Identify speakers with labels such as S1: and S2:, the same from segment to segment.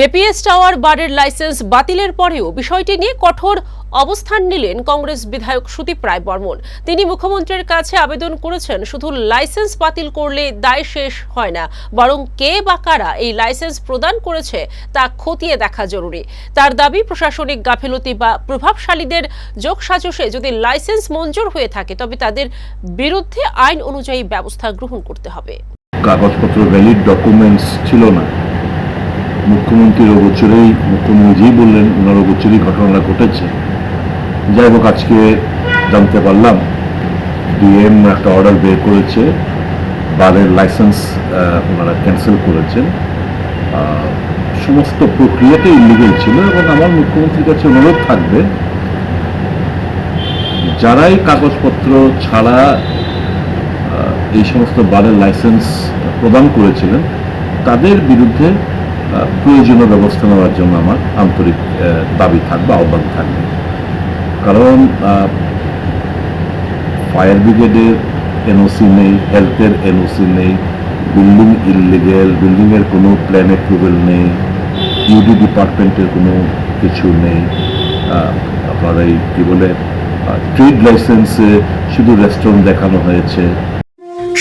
S1: হেপিএস tower বারের licence বাতিলের পরেও বিষয়টি নিয়ে কঠোর অবস্থান নিলেন কংগ্রেস বিধায়ক সুদীপ রায় বর্মন। তিনি মুখ্যমন্ত্রীর কাছে আবেদন করেছেন, শুধু লাইসেন্স বাতিল করলে দায় শেষ হয় না, বরং কে বা কারা এই লাইসেন্স প্রদান করেছে তা খতিয়ে দেখা জরুরি। তার দাবি, প্রশাসনিক গাফিলতি বা প্রভাবশালীদের যোগসাজশে যদি লাইসেন্স মঞ্জুর হয়ে থাকে, তবে তাদের বিরুদ্ধে আইন অনুযায়ী ব্যবস্থা গ্রহণ করতে হবে।
S2: কাগজপত্র ভ্যালিড ডকুমেন্টস ছিল না। মুখ্যমন্ত্রীর অগোচরেই মুখ্যমন্ত্রীই বললেন, ওনার অগোচরেই ঘটনাটা ঘটেছে। যাই হোক, আজকে জানতে পারলাম, ডিএম একটা অর্ডার বের করেছে, বারের লাইসেন্স ওনারা ক্যান্সেল করেছেন। সমস্ত প্রক্রিয়াটাই ইলিগেল ছিল এবং আমার মুখ্যমন্ত্রীর কাছে অনুরোধ থাকবে, যারাই কাগজপত্র ছাড়া এই সমস্ত বারের লাইসেন্স প্রদান করেছিলেন, তাদের বিরুদ্ধে প্রয়োজনীয় ব্যবস্থা নেওয়ার জন্য আমার আন্তরিক দাবি থাকবে, আহ্বান থাকবে। কারণ ফায়ার ব্রিগেডের এনওসি নেই, হেলথের এনওসি নেই, বিল্ডিং ইললিগেল, বিল্ডিংয়ের কোনো প্ল্যান অ্যাপ্রুভেল নেই ইউডি ডিপার্টমেন্টের কোনো কিছু নেই। আপনার এই কী বলে ট্রেড লাইসেন্সে শুধু রেস্টুরেন্ট দেখানো হয়েছে।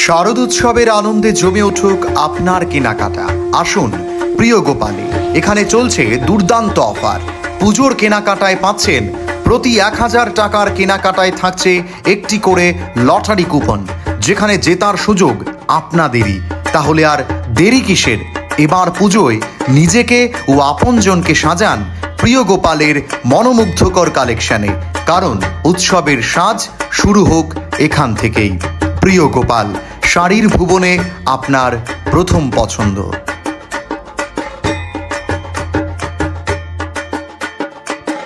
S3: শারদ উৎসবের আনন্দে জমে উঠুক আপনার কেনাকাটা। আসুন প্রিয় গোপালে, এখানে চলছে দুর্দান্ত অফার। পুজোর কেনাকাটায় পাচ্ছেন, প্রতি এক হাজার টাকার কেনাকাটায় থাকছে একটি করে লটারি কুপন। যেখানে জেতার সুযোগ আপনাদেরই। তাহলে আর দেরি কিসের? এবার পুজোয় নিজেকে ও আপনজনকে সাজান প্রিয় গোপালের মনোমুগ্ধকর কালেকশনে। কারণ উৎসবের সাজ শুরু হোক এখান থেকেই। প্রিয় গোপাল, শাড়ির ভুবনে আপনার প্রথম পছন্দ।